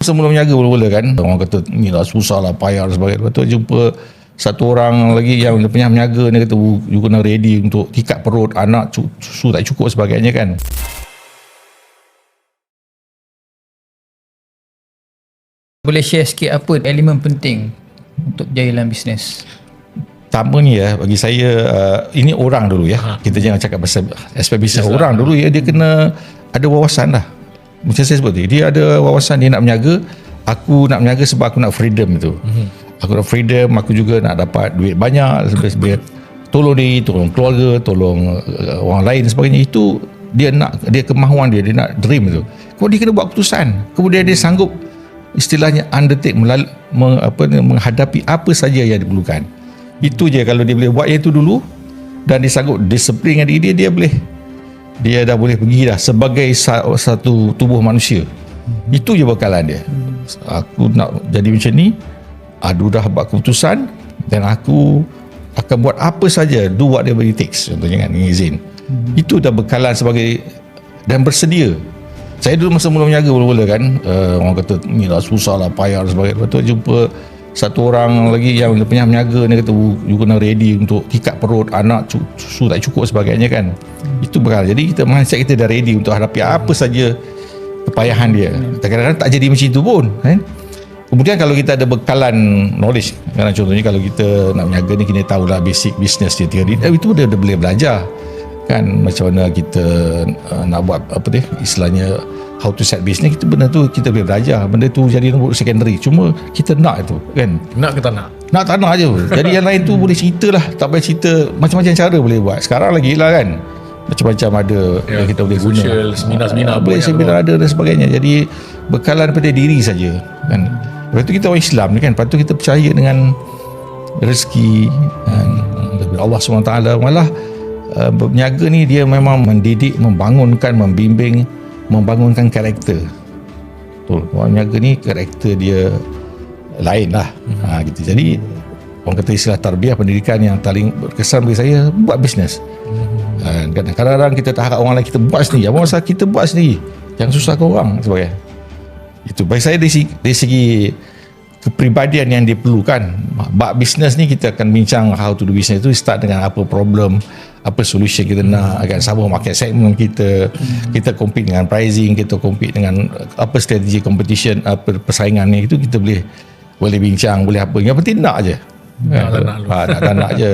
Semula menjaga mula-mula kan Orang kata ni lah susah lah payah dan sebagainya Lepas tu jumpa satu orang lagi yang dia punya menjaga Dia kata "Oh, you kena ready untuk tikat perut Anak susu tak cukup sebagainya kan Boleh share sikit apa elemen penting untuk berjaya dalam bisnes? Pertama ni ya bagi saya uh, ini orang dulu ya. Kita jangan cakap pasal aspek bisnes orang dulu ya dia kena ada wawasan lah. Macam saya sebut tadi dia ada wawasan dia nak menjaga aku nak menjaga sebab aku nak freedom itu. Aku nak freedom, aku juga nak dapat duit banyak sebab tolong diri, tolong keluarga, tolong uh, orang lain dan sebagainya itu dia nak dia kemahuan dia dia nak dream itu. Kemudian dia kena buat keputusan. Kemudian dia sanggup istilahnya undertake melal, me, apa menghadapi apa saja yang diperlukan. Itu je kalau dia boleh buat yang itu dulu dan dia sanggup disiplin dengan diri dia dia boleh dia dah boleh pergi dah sebagai sa- satu tubuh manusia. Itu je bekalan dia. Aku nak jadi macam ni, aku dah buat keputusan dan aku akan buat apa saja do whatever it takes contohnya kan dengan izin. Itu dah bekalan sebagai dan bersedia. Saya dulu masa mula menjaga mula-mula kan uh, orang kata ni lah susah lah payah dan sebagainya. Lepas tu jumpa satu orang lagi yang dia punya menjaga dia kata "Oh, you kena ready untuk tikat perut anak susu tak cukup sebagainya kan. Itu bekal jadi kita mindset kita dah ready untuk hadapi apa saja kepayahan dia. Kadang-kadang tak jadi macam itu pun kan. Kemudian kalau kita ada bekalan knowledge kan contohnya kalau kita nak menjaga ni kita tahulah basic business dia teori eh, itu dia dah boleh belajar. Kan macam mana kita uh, nak buat apa dia istilahnya how to set business kita benda tu kita boleh belajar. Benda tu jadi nombor secondary. Cuma kita nak itu kan? Nak ke tak nak? nak tak nak je. Jadi yang lain tu boleh cerita lah. Tak payah cerita macam-macam cara boleh buat. Sekarang lagi lah kan? Macam-macam ada Ya, yang kita boleh guna. social, seminar-seminar Ah, boleh seminar ada dan sebagainya. Jadi bekalan daripada diri saja kan? Lepas tu kita orang Islam ni kan? Lepas tu kita percaya dengan rezeki kan, daripada Allah SWT malah uh, berniaga ni dia memang mendidik membangunkan membimbing membangunkan karakter. Betul. Orang niaga ni karakter dia lain lah. Mhm. ha, gitu. jadi orang kata istilah tarbiyah pendidikan yang paling berkesan bagi saya buat bisnes. Mhm. ha, kadang- kadang-kadang kita tak harap orang lain kita buat sendiri. Apa masalah kita buat sendiri. Jangan susahkan orang sebagainya. Itu bagi saya dari segi, dari segi kepribadian yang diperlukan. Bab bisnes ni kita akan bincang how to do business itu start dengan apa problem apa solution kita nak agar sama market segment kita kita compete dengan pricing kita compete dengan apa strategi competition apa persaingan ni itu kita boleh boleh bincang boleh apa. Yang penting nak je. Nak tak nak. Ha, nak tak nak je